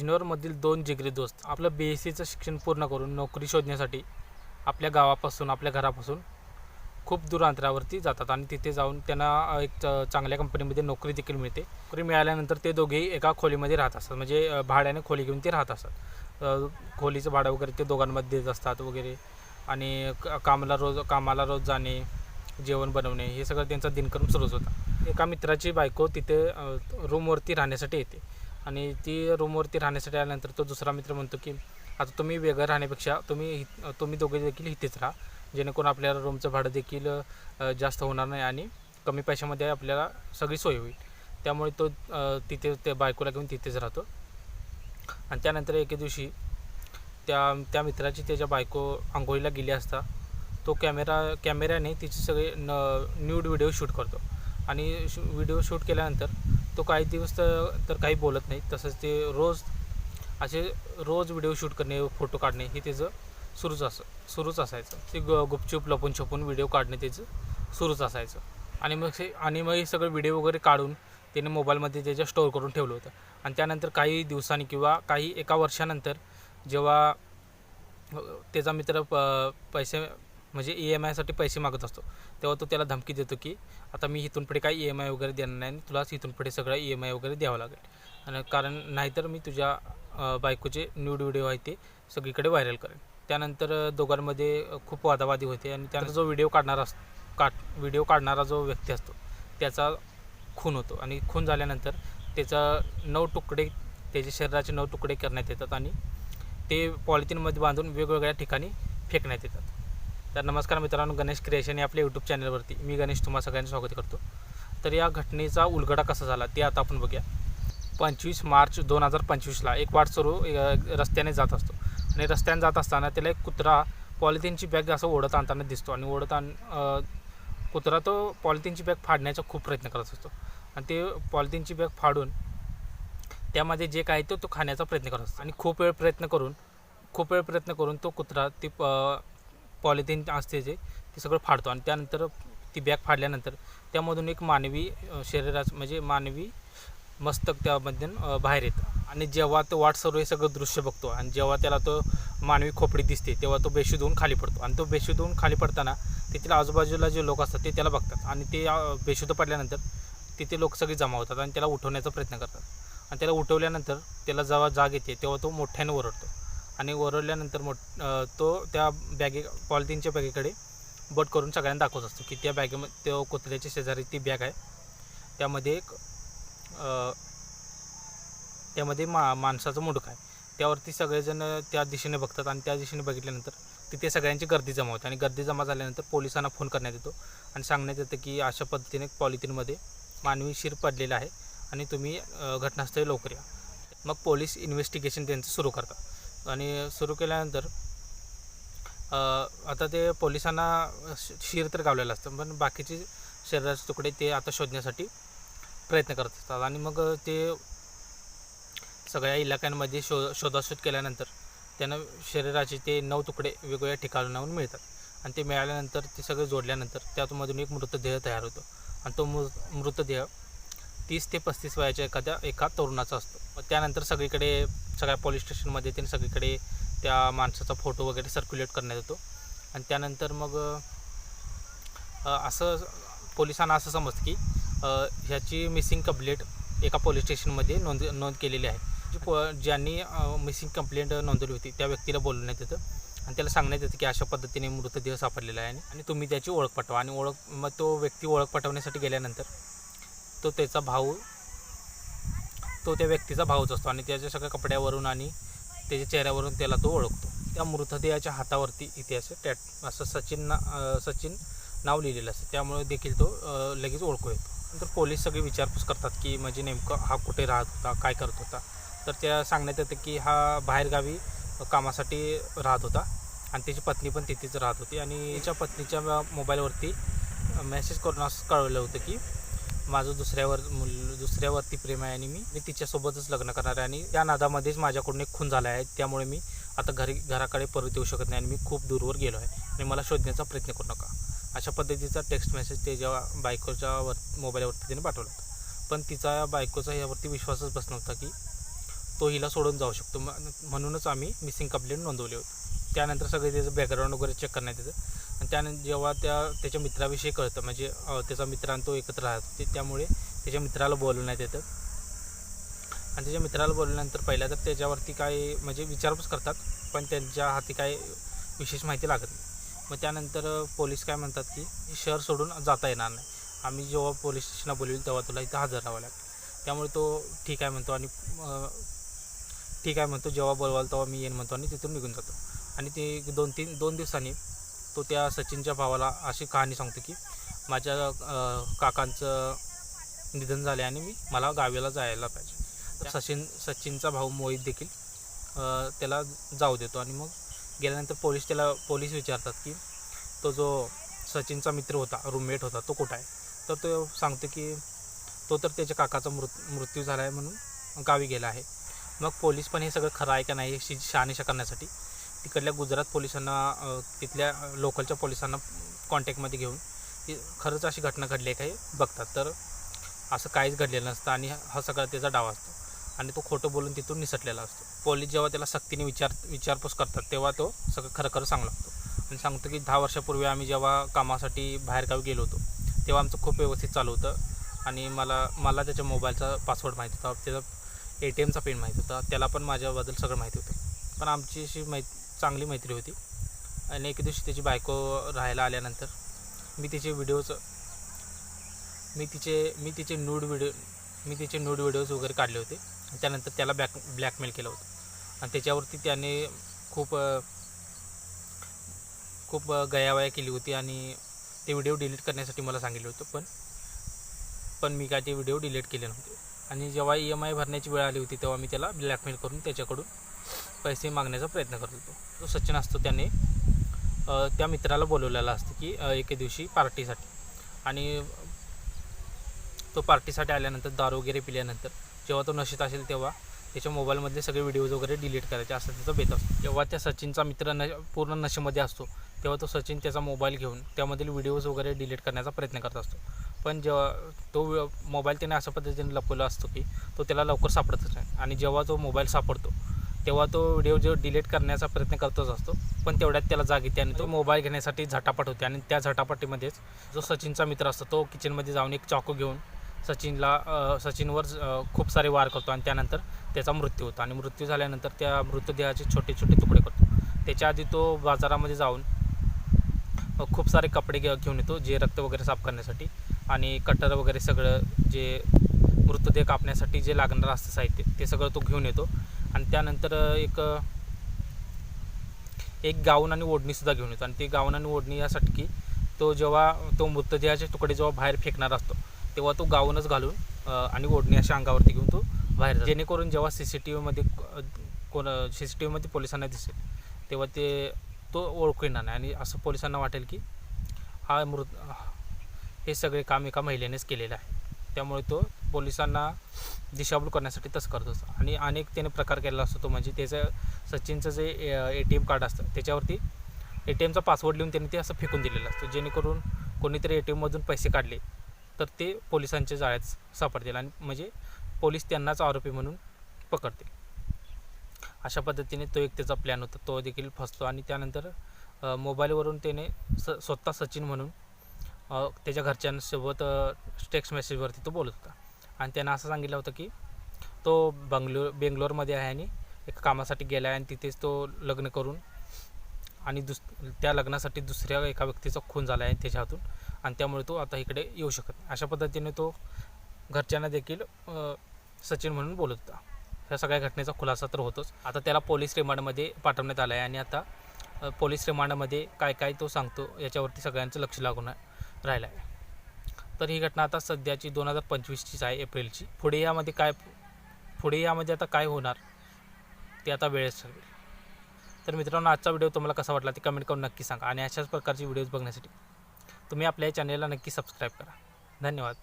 जिनोरमधील दोन जिगरी दोस्त आपलं बी एस सीचं शिक्षण पूर्ण करून नोकरी शोधण्यासाठी आपल्या गावापासून आपल्या घरापासून खूप दूर अंतरावरती जातात आणि तिथे जाऊन त्यांना एक चांगल्या कंपनीमध्ये नोकरी देखील मिळते. नोकरी मिळाल्यानंतर ते दोघेही एका खोलीमध्ये राहत असतात. म्हणजे भाड्याने खोली घेऊन ते राहत असतात. खोलीचं भाडं वगैरे ते दोघांमध्ये देत असतात वगैरे. आणि कामाला रोज कामाला रोज जाणे जेवण बनवणे हे सगळं त्यांचा दिनक्रम सुरूच होता. एका मित्राची बायको तिथे रूमवरती राहण्यासाठी येते. आणि ती रूमवरती राहण्यासाठी आल्यानंतर तो दुसरा मित्र म्हणतो की आता तुम्ही वेगळं राहण्यापेक्षा तुम्ही तुम्ही दोघे देखील इथेच राहा. जेणेकरून आपल्याला रूमचं भाडं देखील जास्त होणार नाही आणि कमी पैशामध्ये आपल्याला सगळी सोय होईल. त्यामुळे तो तिथे त्या बायकोला घेऊन तिथेच राहतो. आणि त्यानंतर एके दिवशी त्या त्या मित्राची त्याच्या बायको आंघोळीला गेली असता तो कॅमेरा कॅमेऱ्याने तिचे सगळे न न्यूड व्हिडिओ शूट करतो. आणि शू व्हिडिओ शूट केल्यानंतर तो काही दिवस तर तर काही बोलत नाही. तसंच ते रोज असे रोज व्हिडिओ शूट करणे फोटो काढणे हे त्याचं सुरूच असं सुरूच असायचं. ते ग गुपचूप लपून छपून व्हिडिओ काढणे त्याचं सुरूच असायचं. आणि मग हे आणि मग हे सगळं व्हिडिओ वगैरे काढून त्याने मोबाईलमध्ये त्याच्या स्टोअर करून ठेवलं होतं. आणि त्यानंतर काही दिवसांनी किंवा काही एका वर्षानंतर जेव्हा त्याचा मित्र प पैसे म्हणजे ई एम आयसाठी पैसे मागत असतो तेव्हा तो त्याला धमकी देतो की आता मी इथून पुढे काही ई एम आय वगैरे देणार नाही आणि तुलाच इथून पुढे सगळं ई एम आय वगैरे द्यावं लागेल. आणि कारण नाहीतर मी तुझ्या बायकोचे न्यूड व्हिडिओ आहे ते सगळीकडे व्हायरल करेन. त्यानंतर दोघांमध्ये खूप वादावादी होते आणि त्यानंतर जो व्हिडिओ काढणारा असतो काढ व्हिडिओ काढणारा जो व्यक्ती असतो त्याचा खून होतो आणि खून झाल्यानंतर त्याचा नऊ तुकडे त्याच्या शरीराचे नऊ तुकडे करण्यात येतात आणि ते पॉलिथिनमध्ये बांधून वेगवेगळ्या ठिकाणी फेकण्यात येतात. तर नमस्कार मित्रांनो गणेश क्रिएशन या आपल्या यूट्यूब चॅनलवरती मी गणेश तुम्हा सगळ्यांचं स्वागत करतो. तर या घटनेचा उलगडा कसा झाला ते आता आपण बघूया. पंचवीस मार्च दोन हजार पंचवीसला एक वाटसरू अ, रस्त्याने जात असतो. आणि रस्त्याने जात असताना त्याला एक कुत्रा पॉलिथिनची बॅग असं ओढत आणताना दिसतो. आणि ओढत आण कुत्रा तो पॉलिथिनची बॅग फाडण्याचा खूप प्रयत्न करत असतो. आणि ते पॉलिथिनची बॅग फाडून त्यामध्ये जे काय तो तो खाण्याचा प्रयत्न करत असतो. आणि खूप वेळ प्रयत्न करून खूप वेळ प्रयत्न करून तो कुत्रा ती पॉलिथिन असते जे ते सगळं फाडतो आणि त्यानंतर ती बॅग फाडल्यानंतर त्यामधून एक मानवी शरीराचं म्हणजे मानवी मस्तक त्यामधून बाहेर येतं. आणि जेव्हा तो वाट सर्व हे सगळं दृश्य बघतो आणि जेव्हा त्याला तो मानवी खोपडी दिसते तेव्हा तो बेशुद्ध होऊन खाली पडतो. आणि तो बेशुद्ध होऊन खाली पडताना तेथील आजूबाजूला जे लोक असतात ते त्याला बघतात. आणि ते बेशुद्ध पडल्यानंतर तिथे लोक सगळे जमा होतात आणि त्याला उठवण्याचा प्रयत्न करतात. आणि त्याला उठवल्यानंतर त्याला जेव्हा जाग येते तेव्हा तो मोठ्याने ओरडतो. आणि ओरडल्यानंतर मोठ तो त्या बॅगे पॉलिथिनच्या बॅगेकडे बट करून सगळ्यांना दाखवत असतो की त्या बॅगेमध्ये तो कुत्र्याच्या शेजारी ती बॅग आहे. त्यामध्ये एक त्यामध्ये मा माणसाचं मुंडक आहे. त्यावरती सगळेजण त्या दिशेने बघतात आणि त्या दिशेने बघितल्यानंतर तिथे सगळ्यांची गर्दी जमा होते आणि गर्दी जमा झाल्यानंतर पोलिसांना फोन करण्यात येतो आणि सांगण्यात येतं की अशा पद्धतीने पॉलिथिनमध्ये मानवी शिर पडलेला आहे आणि तुम्ही घटनास्थळी लवकर या. मग पोलीस इन्व्हेस्टिगेशन त्यांचं सुरू करतात. आणि सुरू केल्यानंतर आता ते पोलिसांना श- शिर तर गावलेलं असतं पण बाकीचे शरीराचे तुकडे ते आता शोधण्यासाठी प्रयत्न करत असतात. आणि मग ते सगळ्या इलाक्यांमध्ये शो शोधाशोध केल्यानंतर त्यांना शरीराचे ते नऊ तुकडे वेगवेगळ्या ठिकाणाहून मिळतात. आणि ते मिळाल्यानंतर ते सगळे जोडल्यानंतर त्यामधून एक मृतदेह तयार होतो. आणि तो मृ मृतदेह तीस ते पस्तीस वयाच्या एखाद्या एका तरुणाचा असतो. त्यानंतर सगळीकडे सगळ्या पोलीस स्टेशनमध्ये त्यांनी सगळीकडे त्या माणसाचा फोटो वगैरे सर्क्युलेट करण्यात येतो. आणि त्यानंतर मग असं पोलिसांना असं समजतं की ह्याची मिसिंग कंप्लेंट एका पोलीस स्टेशनमध्ये नोंद नोंद केलेली आहे. जी पो ज्यांनी मिसिंग कंप्लेंट नोंदवली होती त्या व्यक्तीला बोलवण्यात येतं. आणि त्याला सांगण्यात येतं की अशा पद्धतीने मृतदेह सापडलेला आहे आणि तुम्ही त्याची ओळख पटवा. आणि ओळख मग तो व्यक्ती ओळख पटवण्यासाठी गेल्यानंतर तो त्याचा भाऊ तो त्या व्यक्तीचा भाऊच असतो आणि त्याच्या सगळ्या कपड्यावरून आणि त्याच्या चेहऱ्यावरून त्याला तो ओळखतो. त्या मृतदेहाच्या हातावरती इतिहास टॅट असं सचिन ना सचिन नाव लिहिलेलं असतं. त्यामुळे देखील तो लगेच ओळखू येतो. नंतर पोलीस सगळे विचारपूस करतात की म्हणजे नेमकं हा कुठे राहत होता काय करत होता? तर त्या सांगण्यात येतं की हा बाहेरगावी कामासाठी राहत होता आणि त्याची पत्नी पण तिथेच राहत होती. आणि तिच्या पत्नीच्या मोबाईलवरती मेसेज करून असं कळवलं होतं की माझं दुसऱ्यावर मुल दुसऱ्यावरती प्रेम आहे आणि मी मी तिच्यासोबतच लग्न करणार आहे आणि त्या नादामध्येच माझ्याकडून एक खून झाला आहे. त्यामुळे मी आता घरी घराकडे परत येऊ शकत नाही आणि मी खूप दूरवर गेलो आहे. आणि मला शोधण्याचा प्रयत्न करू नका. अशा पद्धतीचा टेक्स्ट मेसेज त्याच्या बायकोच्या वर मोबाईलवरती तिने पाठवला पण तिचा बायकोचा यावरती विश्वासच बसत नव्हता की तो हिला सोडून जाऊ शकतो. म्हणूनच आम्ही मिसिंग कंप्लेंट नोंदवली होती. त्यानंतर सगळे त्याचं बॅकग्राऊंड वगैरे चेक करण्यात येतं. आणि त्यानंतर जेव्हा त्या त्याच्या मित्राविषयी कळतं म्हणजे त्याचा मित्र आणि तो एकत्र राहतो ते त्यामुळे त्याच्या मित्राला बोलवण्यात येतं. आणि त्याच्या मित्राला बोलल्यानंतर पहिल्या तर त्याच्यावरती काय म्हणजे विचारपूस करतात पण त्यांच्या हाती काय विशेष माहिती लागत नाही. मग त्यानंतर पोलीस काय म्हणतात की शहर सोडून जाता येणार नाही. आम्ही जेव्हा पोलीस स्टेशनला बोलवली तेव्हा तुला इथं हजर राहावं लागेल. त्यामुळे तो ठीक आहे म्हणतो आणि ठीक आहे म्हणतो जेव्हा बोलवाल तेव्हा मी येईन म्हणतो आणि तिथून निघून जातो. आणि ते दोन तीन दोन दिवसांनी तो त्या सचिनच्या भावाला अशी कहाणी सांगतो की माझ्या काकांचं निधन झाले आणि मी मला गावीला जायला पाहिजे. तर सचिन सचिनचा भाऊ मोहित देखील त्याला जाऊ देतो आणि मग गेल्यानंतर पोलीस त्याला पोलीस विचारतात की तो जो सचिनचा मित्र होता रूममेट होता तो कुठं आहे? तर तो सांगतो की तो तर त्याच्या काकाचा मृत मृत्यू झाला आहे म्हणून गावी गेला आहे. मग पोलीस पण हे सगळं खरं आहे का नाही याची शहानिशा करण्यासाठी तिकडल्या गुजरात पोलिसांना तिथल्या लोकलच्या पोलिसांना कॉन्टॅक्टमध्ये घेऊन खरंच अशी घटना घडली आहे काही बघतात. तर असं काहीच घडलेलं नसतं आणि हा सगळा त्याचा डाव असतो. आणि तो खोटं बोलून तिथून निसटलेला असतो. पोलीस जेव्हा त्याला सक्तीने विचार विचारपूस करतात तेव्हा तो सगळं खरं खरं सांगू लागतो. आणि सांगतो की दहा वर्षापूर्वी आम्ही जेव्हा कामासाठी बाहेरगावी गेलो होतो तेव्हा आमचं खूप व्यवस्थित चालू होतं. आणि मला मला त्याच्या मोबाईलचा पासवर्ड माहीत होता त्याचा ए टी एमचा पिन माहीत होता त्याला पण माझ्याबद्दल सगळं माहिती होतं. पण आमची अशी माहिती चांगली मैत्री होती. आणि एके दिवशी त्याची बायको राहायला आल्यानंतर मी तिचे व्हिडिओज मी तिचे मी तिचे नूड व्हिडिओ मी तिचे नूड व्हिडिओज वगैरे काढले होते. त्यानंतर त्याला बॅक ब्लॅकमेल केलं होतं. आणि त्याच्यावरती त्याने खूप खूप गयावया केली होती आणि ते व्हिडिओ डिलीट करण्यासाठी मला सांगितलं होतं. पण पण मी काय ते व्हिडिओ डिलीट केले नव्हते. आणि जेव्हा ई एम आय भरण्याची वेळ आली होती तेव्हा मी त्याला ब्लॅकमेल करून त्याच्याकडून पैसे मागण्याचा प्रयत्न करत होतो तो सचिन असतो त्याने त्या मित्राला बोलवलेला असतं की एके दिवशी पार्टीसाठी. आणि तो पार्टीसाठी आल्यानंतर दारू वगैरे पिल्यानंतर जेव्हा तो नशेत असेल तेव्हा त्याच्या मोबाईलमधले सगळे व्हिडिओज वगैरे डिलीट करायचे असं त्याचा बेत असतो. जेव्हा त्या सचिनचा मित्र न पूर्ण नशेमध्ये असतो तेव्हा तो सचिन त्याचा मोबाईल घेऊन त्यामधील व्हिडिओज वगैरे डिलीट करण्याचा प्रयत्न करत असतो. पण जेव्हा तो मोबाईल त्याने अशा पद्धतीने लपवला असतो की तो त्याला लवकर सापडतच नाही. आणि जेव्हा तो मोबाईल सापडतो तेव्हा तो व्हिडिओ जो डिलीट करण्याचा प्रयत्न करतोच असतो. पण तेवढ्यात त्याला जाग येते आणि तो मोबाईल घेण्यासाठी झटापट होते आणि त्या झटापटीमध्येच जो सचिनचा मित्र असतो तो किचनमध्ये जाऊन एक चाकू घेऊन सचिनला सचिनवर खूप सारे वार करतो आणि त्यानंतर त्याचा मृत्यू होतो. आणि मृत्यू झाल्यानंतर त्या मृतदेहाचे छोटे छोटे तुकडे करतो. त्याच्या आधी तो बाजारामध्ये जाऊन खूप सारे कपडे घे घेऊन येतो जे रक्त वगैरे साफ करण्यासाठी आणि कटर वगैरे सगळं जे मृतदेह कापण्यासाठी जे लागणारं असतं साहित्य ते सगळं तो घेऊन येतो. आणि त्यानंतर एक एक गाऊन आणि ओढणीसुद्धा घेऊन येतो. आणि ती गाऊन आणि ओढणी यासाठी की तो जेव्हा तो मृतदेहाचे तुकडे जेव्हा बाहेर फेकणार असतो तेव्हा तो गाऊनच घालून आणि ओढणी अशा अंगावरती घेऊन तो बाहेर जेणेकरून जेव्हा सी सी टी व्हीमध्ये कोण सी सी टी व्हीमध्ये पोलिसांना दिसेल तेव्हा ते तो ओळखू येणार नाही. आणि असं पोलिसांना वाटेल की हा मृत हे सगळे काम एका महिलेनेच केलेलं आहे. त्यामुळे तो पोलिसांना दिशाभूल करण्यासाठी तसं करत असतो आणि अनेक त्याने प्रकार केलेला असतो तो म्हणजे त्याचं सचिनचं जे ए टी एम कार्ड असतं त्याच्यावरती ए टी एमचा पासवर्ड लिहून त्यांनी ते असं फेकून दिलेलं असतं. जेणेकरून कोणीतरी ए टी एममधून पैसे काढले तर ते पोलिसांच्या जाळ्यात सापडतील आणि म्हणजे पोलीस त्यांनाच आरोपी म्हणून पकडतील. अशा पद्धतीने तो एक त्याचा प्लॅन होता. तो देखील फसतो आणि त्यानंतर मोबाईलवरून त्याने स स्वतः सचिन म्हणून त्याच्या घरच्यांसोबत टेक्स्ट मेसेजवरती तो बोलत होता. आणि त्यानं असं सांगितलं होतं की तो बंगलोर बेंगलोरमध्ये आहे आणि एका कामासाठी गेला आहे आणि तिथेच तो लग्न करून आणि दुस त्या लग्नासाठी दुसऱ्या एका व्यक्तीचा खून झाला आहे त्याच्या हातून आणि त्यामुळे तो आता इकडे येऊ शकत नाही. अशा पद्धतीने तो घरच्यांना देखील सचिन म्हणून बोलत होता. ह्या सगळ्या घटनेचा खुलासा तर होतोच. आता त्याला पोलीस रिमांडमध्ये पाठवण्यात आलं आहे आणि आता पोलीस रिमांडमध्ये काय काय तो सांगतो याच्यावरती सगळ्यांचं लक्ष लागून राहिलं आहे. तर ही घटना आता सध्याची दोन हजार पंचवीसचीच आहे एप्रिलची. पुढे यामध्ये काय पुढे यामध्ये आता काय होणार ते आता वेळेस ठरवेल. तर मित्रांनो आजचा व्हिडिओ तुम्हाला कसा वाटला ते कमेंट करून नक्की सांगा आणि अशाच प्रकारची व्हिडिओज बघण्यासाठी तुम्ही आपल्या या चॅनेलला नक्की सबस्क्राईब करा. धन्यवाद.